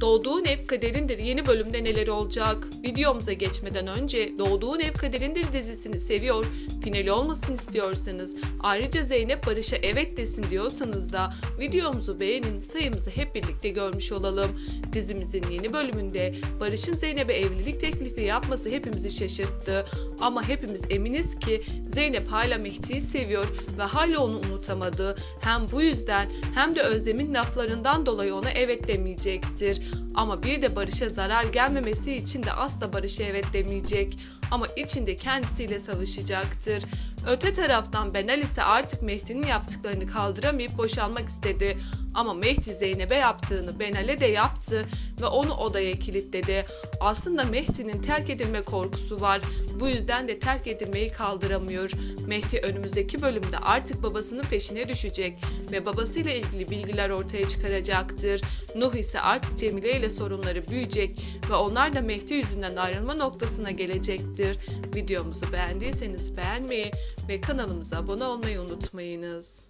Doğduğun Ev Kaderindir yeni bölümde neler olacak? Videomuza geçmeden önce Doğduğun Ev Kaderindir dizisini seviyor, finali olmasını istiyorsanız, ayrıca Zeynep Barış'a evet desin diyorsanız da videomuzu beğenin, sayımızı hep birlikte görmüş olalım. Dizimizin yeni bölümünde Barış'ın Zeynep'e evlilik teklifi yapması hepimizi şaşırttı. Ama hepimiz eminiz ki Zeynep hala Mehdi'yi seviyor ve hala onu unutamadı. Hem bu yüzden hem de Özlem'in laflarından dolayı ona evet demeyecektir. Ama bir de Barış'a zarar gelmemesi için de asla Barış'a evet demeyecek. Ama içinde kendisiyle savaşacaktır. Öte taraftan Benal ise artık Mehdi'nin yaptıklarını kaldıramayıp boşanmak istedi. Ama Mehdi Zeynep'e yaptığını Benal'e de yaptı ve onu odaya kilitledi. Aslında Mehdi'nin terk edilme korkusu var. Bu yüzden de terk edilmeyi kaldıramıyor. Mehdi önümüzdeki bölümde artık babasının peşine düşecek ve babasıyla ilgili bilgiler ortaya çıkaracaktır. Nuh ise artık Cemile ile sorunları büyüyecek ve onlar da Mehdi yüzünden ayrılma noktasına gelecektir. Videomuzu beğendiyseniz beğenmeyi ve kanalımıza abone olmayı unutmayınız.